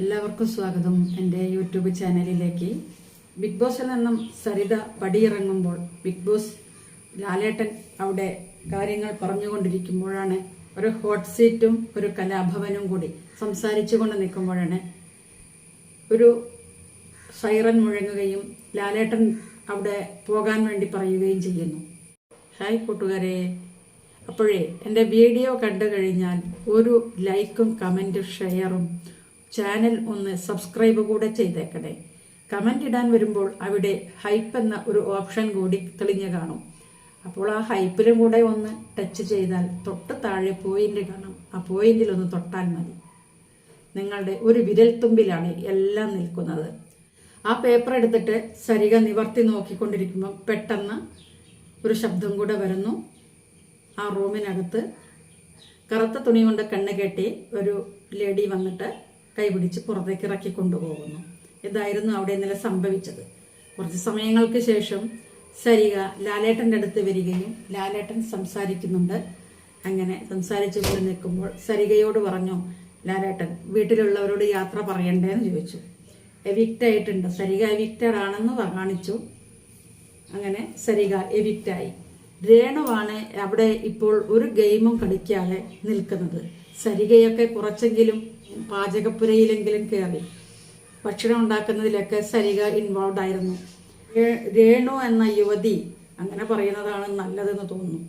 എല്ലാവർക്കും സ്വാഗതം എന്റെ യൂട്യൂബ് ചാനലിലേക്ക്. ബിഗ് ബോസിൽ നിന്നും സരിത പടിയിറങ്ങുമ്പോൾ ബിഗ് ബോസ് ലാലേട്ടൻ അവിടെ കാര്യങ്ങൾ പറഞ്ഞുകൊണ്ടിരിക്കുമ്പോഴാണ് ഒരു ഹോട്ട് സീറ്റും ഒരു കലാഭവനും കൂടി സംസാരിച്ചു കൊണ്ട് നിൽക്കുമ്പോഴാണ് ഒരു സൈറൻ മുഴങ്ങുകയും ലാലേട്ടൻ അവിടെ പോകാൻ വേണ്ടി പറയുകയും ചെയ്യുന്നു. ഹായ് കൂട്ടുകാരെ. അപ്പോഴേ എന്റെ വീഡിയോ കണ്ടു കഴിഞ്ഞാൽ ഒരു ലൈക്കും കമന്റും ഷെയറും ചാനൽ ഒന്ന് സബ്സ്ക്രൈബ് കൂടെ ചെയ്തേക്കണേ. കമന്റ് ഇടാൻ വരുമ്പോൾ അവിടെ ഹൈപ്പ് എന്ന ഒരു ഓപ്ഷൻ കൂടി തെളിഞ്ഞു കാണും. അപ്പോൾ ആ ഹൈപ്പിലും കൂടെ ഒന്ന് ടച്ച് ചെയ്താൽ തൊട്ട് താഴെ പോയിന്റ് കാണും. ആ പോയിന്റിൽ ഒന്ന് തൊട്ടാൽ മതി. നിങ്ങളുടെ ഒരു വിരൽത്തുമ്പിലാണ് എല്ലാം നിൽക്കുന്നത്. ആ പേപ്പർ എടുത്തിട്ട് സരിക നിവർത്തി നോക്കിക്കൊണ്ടിരിക്കുമ്പോൾ പെട്ടെന്ന് ഒരു ശബ്ദം കൂടെ വരുന്നു. ആ റൂമിനകത്ത് കറുത്ത തുണി കൊണ്ട് കണ്ണ് കെട്ടി ഒരു ലേഡി വന്നിട്ട് കൈപിടിച്ച് പുറത്തേക്ക് ഇറക്കി കൊണ്ടുപോകുന്നു. ഇതായിരുന്നു അവിടെ ഇന്നലെ സംഭവിച്ചത്. കുറച്ച് സമയങ്ങൾക്ക് ശേഷം സരിക ലാലേട്ടന്റെ അടുത്ത് വരികയും ലാലേട്ടൻ സംസാരിക്കുന്നുണ്ട്. അങ്ങനെ സംസാരിച്ചു കൊണ്ട് നിൽക്കുമ്പോൾ സരികയോട് പറഞ്ഞു ലാലേട്ടൻ വീട്ടിലുള്ളവരോട് യാത്ര പറയണ്ടേന്ന് ചോദിച്ചു. എവിക്റ്റ് ആയിട്ടുണ്ട് സരിക എവിക്റ്റഡ് ആണെന്ന് കാണിച്ചു. അങ്ങനെ സരിക എവിക്റ്റായി. രേണുവാണ് അവിടെ ഇപ്പോൾ ഒരു ഗെയിമും കളിക്കാതെ നിൽക്കുന്നത്. സരികയൊക്കെ കുറച്ചെങ്കിലും പാചകപ്പുരയിലെങ്കിലും കയറി ഭക്ഷണം ഉണ്ടാക്കുന്നതിലൊക്കെ സരിക ഇൻവോൾവ് ആയിരുന്നു. രേണു എന്ന യുവതി അങ്ങനെ പറയുന്നതാണ് നല്ലതെന്ന് തോന്നുന്നു.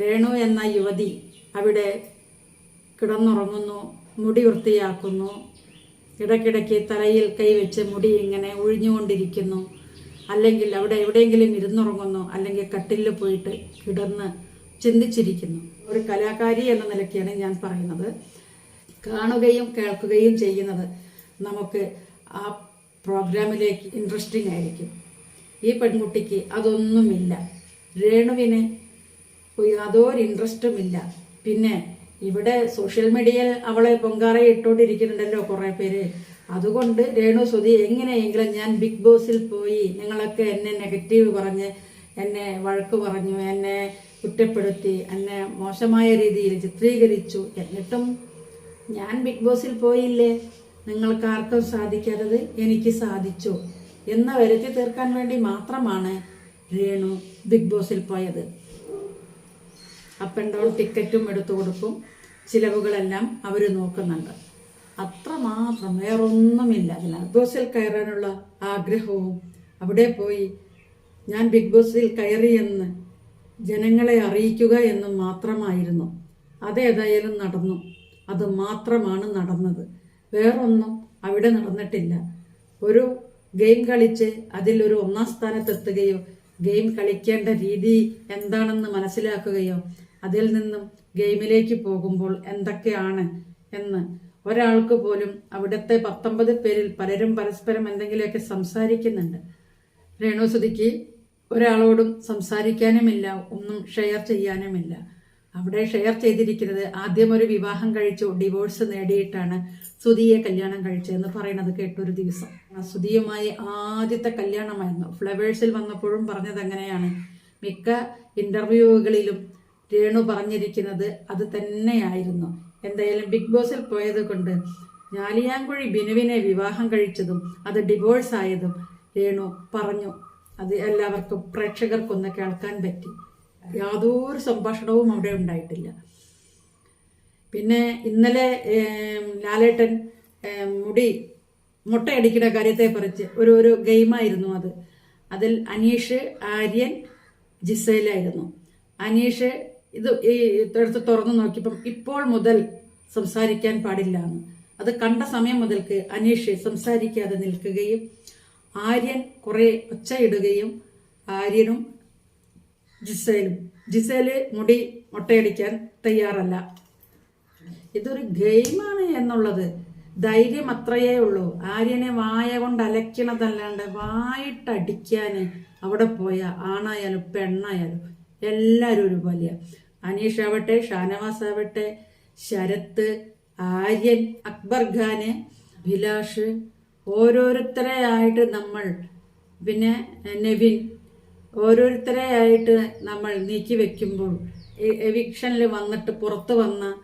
രേണു എന്ന യുവതി അവിടെ കിടന്നുറങ്ങുന്നു മുടി വൃത്തിയാക്കുന്നു. ഇടയ്ക്കിടയ്ക്ക് തലയിൽ കൈവച്ച് മുടി ഇങ്ങനെ ഒഴിഞ്ഞുകൊണ്ടിരിക്കുന്നു അല്ലെങ്കിൽ അവിടെ എവിടെയെങ്കിലും ഇരുന്നുറങ്ങുന്നു അല്ലെങ്കിൽ കട്ടിലിൽ പോയിട്ട് കിടന്ന് ചിന്തിച്ചിരിക്കുന്നു. ഒരു കലാകാരി എന്ന നിലയ്ക്കാണ് ഞാൻ പറയുന്നത്. കാണുകയും കേൾക്കുകയും ചെയ്യുന്നത് നമുക്ക് ആ പ്രോഗ്രാമിലേക്ക് ഇൻട്രസ്റ്റിംഗ് ആയിരിക്കും. ഈ പെൺകുട്ടിക്ക് അതൊന്നുമില്ല. രേണുവിന് യാതൊരു ഇൻട്രസ്റ്റും ഇല്ല. പിന്നെ ഇവിടെ സോഷ്യൽ മീഡിയയിൽ അവളെ പൊങ്കാറ ഇട്ടുകൊണ്ടിരിക്കുന്നുണ്ടല്ലോ കുറേ പേര്. അതുകൊണ്ട് രേണു സുധി എങ്ങനെയെങ്കിലും ഞാൻ ബിഗ് ബോസിൽ പോയി നിങ്ങളൊക്കെ എന്നെ നെഗറ്റീവ് പറഞ്ഞ് എന്നെ വഴക്ക് പറഞ്ഞു എന്നെ കുറ്റപ്പെടുത്തി എന്നെ മോശമായ രീതിയിൽ ചിത്രീകരിച്ചു. എന്നിട്ടും ഞാൻ ബിഗ് ബോസിൽ പോയില്ലേ? നിങ്ങൾക്ക് ആർക്കും സാധിക്കാത്തത് എനിക്ക് സാധിച്ചു. എന്ന് വരുത്തി തീർക്കാൻ വേണ്ടി മാത്രമാണ് രേണു ബിഗ് ബോസിൽ പോയത്. അപ്പ് ആൻഡ് ഡൗൺ ടിക്കറ്റും എടുത്തു കൊടുക്കും. ചിലവുകളെല്ലാം അവർ നോക്കുന്നുണ്ട്. അത്രമാത്രം വേറൊന്നുമില്ല. അതിൽ ബിഗ് ബോസിൽ കയറാനുള്ള ആഗ്രഹവും അവിടെ പോയി. ഞാൻ ബിഗ് ബോസിൽ കയറിയെന്ന് ജനങ്ങളെ അറിയിക്കുക എന്നും മാത്രമായിരുന്നു. അതേതായാലും നടന്നു. അത് മാത്രമാണ് നടന്നത്. വേറൊന്നും അവിടെ നടന്നിട്ടില്ല. ഒരു ഗെയിം കളിച്ച് അതിലൊരു ഒന്നാം സ്ഥാനത്തെത്തുകയോ ഗെയിം കളിക്കേണ്ട രീതി എന്താണെന്ന് മനസ്സിലാക്കുകയോ അതിൽ നിന്നും ഗെയിമിലേക്ക് പോകുമ്പോൾ എന്തൊക്കെയാണ് എന്ന് ഒരാൾക്ക് പോലും അവിടുത്തെ പത്തൊമ്പത് പേരിൽ പലരും പരസ്പരം എന്തെങ്കിലുമൊക്കെ സംസാരിക്കുന്നുണ്ട്. രേണുസുതിക്ക് ഒരാളോടും സംസാരിക്കാനുമില്ല ഒന്നും ഷെയർ ചെയ്യാനുമില്ല. അവിടെ ഷെയർ ചെയ്തിരിക്കുന്നത് ആദ്യം ഒരു വിവാഹം കഴിച്ചു ഡിവോഴ്സ് നേടിയിട്ടാണ് സുധിയെ കല്യാണം കഴിച്ചതെന്ന് പറയുന്നത് കേട്ടൊരു ദിവസം. സുധിയുമായി ആദ്യത്തെ കല്യാണമായിരുന്നു. ഫ്ലവേഴ്സിൽ വന്നപ്പോഴും പറഞ്ഞത് അങ്ങനെയാണ്. മിക്ക ഇന്റർവ്യൂകളിലും രേണു പറഞ്ഞിരിക്കുന്നത് അത് തന്നെയായിരുന്നു. എന്തായാലും ബിഗ് ബോസിൽ പോയത് കൊണ്ട് ഞാലിയാങ്കുഴി ബിനുവിനെ വിവാഹം കഴിച്ചതും അത് ഡിവോഴ്സ് ആയതും രേണു പറഞ്ഞു. അത് എല്ലാവർക്കും പ്രേക്ഷകർക്കൊന്ന് കേൾക്കാൻ പറ്റി. യാതൊരു സംഭാഷണവും അവിടെ ഉണ്ടായിട്ടില്ല. പിന്നെ ഇന്നലെ ലാലേട്ടൻ മുടി മുട്ടയടിക്കുന്ന കാര്യത്തെ പറിച്ച് ഒരു ഒരു ഗെയിമായിരുന്നു അത്. അതിൽ അനീഷ് ആര്യൻ ജിസയിലായിരുന്നു അനീഷ് ഇത് ഈ എടുത്ത് തുറന്നു നോക്കിയപ്പം ഇപ്പോൾ മുതൽ സംസാരിക്കാൻ പാടില്ല എന്ന്. അത് കണ്ട സമയം മുതൽക്ക് അനീഷ് സംസാരിക്കാതെ നിൽക്കുകയും ആര്യൻ കുറെ ഒച്ചയിടുകയും ആര്യനും ജിസേലും. ജിസേൽ മുടി മുട്ടയടിക്കാൻ തയ്യാറല്ല. ഇതൊരു ഗെയിമാണ് എന്നുള്ളത്. ധൈര്യം അത്രയേ ഉള്ളൂ. ആര്യനെ വായ കൊണ്ട് അലക്കണതല്ലാണ്ട് വായിട്ടടിക്കാന് അവിടെ പോയ ആണായാലും പെണ്ണായാലും എല്ലാവരും ഒരുപോലെയാ അനീഷ് ആവട്ടെ ഷാനവാസ് ആവട്ടെ ശരത്ത് ആര്യൻ അക്ബർ ഖാന് അഭിലാഷ് ഓരോരുത്തരെ ആയിട്ട് നമ്മൾ പിന്നെ നെവിൻ ഓരോരുത്തരെ ആയിട്ട് നമ്മൾ നീക്കി വെക്കുമ്പോൾ എവിക്ഷനിൽ വന്നിട്ട് പുറത്തു വന്ന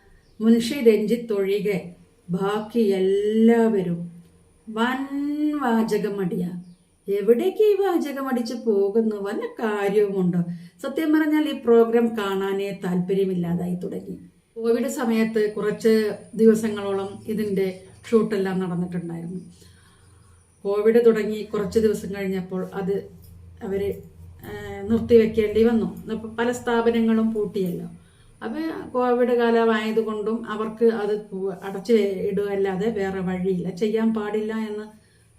മുൻഷി രഞ്ജിത്ത് ഒഴികെ ബാക്കി എല്ലാവരും വൻ വാചകമടിയ. എവിടേക്ക് ഈ വാചകമടിച്ച് പോകുന്നു? വല്ല കാര്യവുമുണ്ടോ? സത്യം പറഞ്ഞാൽ ഈ പ്രോഗ്രാം കാണാനേ താല്പര്യമില്ലാതായി തുടങ്ങി. കോവിഡ് സമയത്ത് കുറച്ച് ദിവസങ്ങളോളം ഇതിന്റെ ഷൂട്ടെല്ലാം നടന്നിട്ടുണ്ടായിരുന്നു. കോവിഡ് തുടങ്ങി കുറച്ച് ദിവസം കഴിഞ്ഞപ്പോൾ അത് അവർ നിർത്തിവെക്കേണ്ടി വന്നു. ഇപ്പം പല സ്ഥാപനങ്ങളും പൂട്ടിയല്ലോ. അപ്പം കോവിഡ് കാലമായതുകൊണ്ടും അവർക്ക് അത് അടച്ച് ഇടുകയല്ലാതെ വേറെ വഴിയില്ല. ചെയ്യാൻ പാടില്ല എന്ന്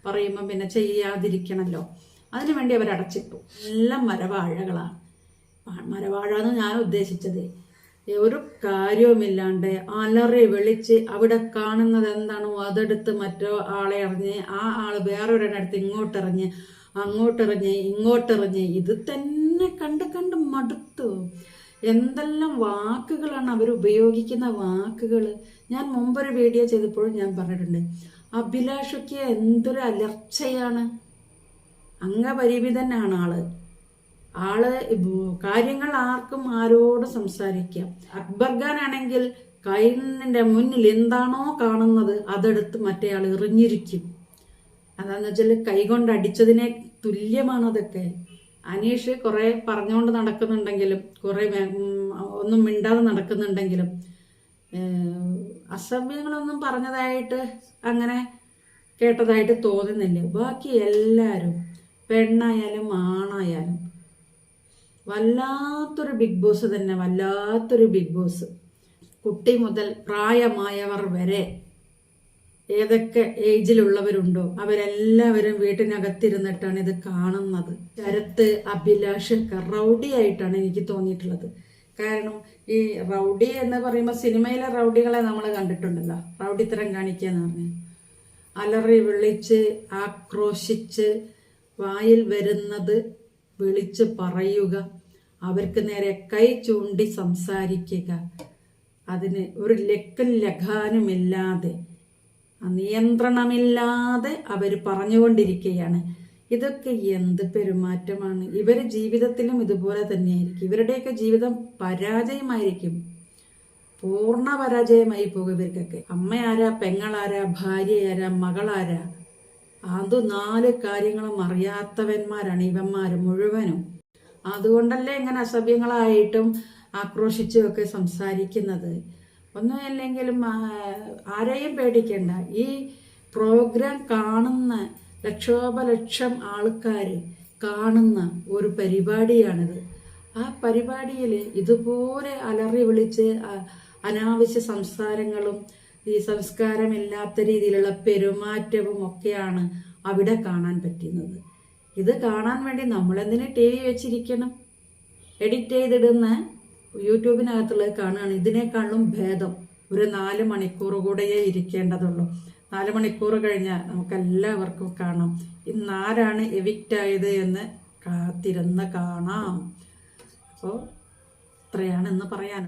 പറയുമ്പം പിന്നെ ചെയ്യാതിരിക്കണമല്ലോ അതിനുവേണ്ടി അവർ അടച്ചിട്ടു എല്ലാം മരവാഴകളാണ്. മരവാഴ എന്ന് ഞാൻ ഉദ്ദേശിച്ചത്. ഒരു കാര്യവുമില്ലാണ്ട് അലറി വിളിച്ച് അവിടെ കാണുന്നത് എന്താണോ അതെടുത്ത് മറ്റോ ആളെ എറിഞ്ഞ് ആ ആൾ വേറൊരെണ്ണടുത്ത് ഇങ്ങോട്ടെറിഞ്ഞ് അങ്ങോട്ടെറിഞ്ഞ് ഇങ്ങോട്ടെറിഞ്ഞ് ഇത് തന്നെ കണ്ട് കണ്ട് മടുത്തു. എന്തെല്ലാം വാക്കുകളാണ് അവർ ഉപയോഗിക്കുന്ന വാക്കുകൾ ഞാൻ മുമ്പൊരു വീഡിയോ ചെയ്തപ്പോഴും ഞാൻ പറഞ്ഞിട്ടുണ്ട് അഭിലാഷയ്ക്ക് എന്തൊരു അലർച്ചയാണ്. അംഗപരിമിതനാണ് ആൾ. ആൾ കാര്യങ്ങൾ ആർക്കും ആരോട് സംസാരിക്കാം. അക്ബർ ഖാൻ ആണെങ്കിൽ കൈനിന്റെ മുന്നിൽ എന്താണോ കാണുന്നത് അതെടുത്ത് മറ്റേയാൾ എറിഞ്ഞിരിക്കും. അതാന്ന് വെച്ചാൽ കൈകൊണ്ട് അടിച്ചതിനെ തുല്യമാണ് അതൊക്കെ? അനീഷ് കുറെ പറഞ്ഞുകൊണ്ട് നടക്കുന്നുണ്ടെങ്കിലും കുറെ ഒന്നും മിണ്ടാതെ നടക്കുന്നുണ്ടെങ്കിലും അസഭ്യങ്ങളൊന്നും പറഞ്ഞതായിട്ട് അങ്ങനെ കേട്ടതായിട്ട് തോന്നുന്നില്ല. ബാക്കി എല്ലാവരും പെണ്ണായാലും ആണായാലും വല്ലാത്തൊരു ബിഗ് ബോസ് തന്നെ വല്ലാത്തൊരു ബിഗ് ബോസ്. കുട്ടി മുതൽ പ്രായമായവർ വരെ ഏതൊക്കെ ഏജിലുള്ളവരുണ്ടോ അവരെല്ലാവരും വീട്ടിനകത്തിരുന്നിട്ടാണ് ഇത് കാണുന്നത്. ശരത്ത് അഭിലാഷ് ഒക്കെ റൗഡിയായിട്ടാണ് എനിക്ക് തോന്നിയിട്ടുള്ളത്. കാരണം ഈ റൗഡി എന്ന് പറയുമ്പോൾ സിനിമയിലെ റൗഡികളെ നമ്മൾ കണ്ടിട്ടുണ്ടല്ലോ. റൗഡിത്തരം കാണിക്കുക എന്ന് പറഞ്ഞു അലറി വിളിച്ച് ആക്രോശിച്ച് വായിൽ വരുന്നത് വിളിച്ച് പറയുക. അവർക്ക് നേരെ കൈ ചൂണ്ടി സംസാരിക്കുക. അതിന് ഒരു ലക്കും ലഘാനുമില്ലാതെ നിയന്ത്രണമില്ലാതെ അവർ പറഞ്ഞുകൊണ്ടിരിക്കുകയാണ്. ഇതൊക്കെ എന്ത് പെരുമാറ്റമാണ്? ഇവർ ജീവിതത്തിലും ഇതുപോലെ തന്നെയായിരിക്കും. ഇവരുടെയൊക്കെ ജീവിതം പരാജയമായിരിക്കും. പൂർണ പരാജയമായി പോകും ഇവർക്കൊക്കെ. അമ്മയാരാ പെങ്ങളാരാ ഭാര്യയാരാ മകളാരാ? അത് നാല് കാര്യങ്ങളും അറിയാത്തവന്മാരാണ് ഇവന്മാർ മുഴുവനും. അതുകൊണ്ടല്ലേ ഇങ്ങനെ അസഭ്യങ്ങളായിട്ടും ആക്രോശിച്ചുമൊക്കെ സംസാരിക്കുന്നത്. ഒന്നുമില്ലെങ്കിലും ആരെയും പേടിക്കേണ്ട. ഈ പ്രോഗ്രാം കാണുന്ന ലക്ഷോപലക്ഷം ആൾക്കാർ കാണുന്ന ഒരു പരിപാടിയാണിത്. ആ പരിപാടിയിൽ ഇതുപോലെ അലറി വിളിച്ച് അനാവശ്യ സംസാരങ്ങളും ഈ സംസ്കാരമില്ലാത്ത രീതിയിലുള്ള പെരുമാറ്റവും ഒക്കെയാണ് അവിടെ കാണാൻ പറ്റുന്നത്. ഇത് കാണാൻ വേണ്ടി നമ്മളെന്തിന് ടി വി വെച്ചിരിക്കണം? എഡിറ്റ് ചെയ്തിടുന്ന യൂട്യൂബിനകത്തുള്ളത് കാണുകയാണ്. ഇതിനേക്കാളും ഭേദം ഒരു നാല് മണിക്കൂർ കൂടെയേ ഇരിക്കേണ്ടതുള്ളൂ. നാല് മണിക്കൂർ കഴിഞ്ഞാൽ നമുക്കെല്ലാവർക്കും കാണാം. ഇന്ന് ആരാണ് എവിക്റ്റ് ആയത് എന്ന് കാത്തിരുന്ന് കാണാം. അപ്പോൾ ഇത്രയാണ് ഇന്ന് പറയാൻ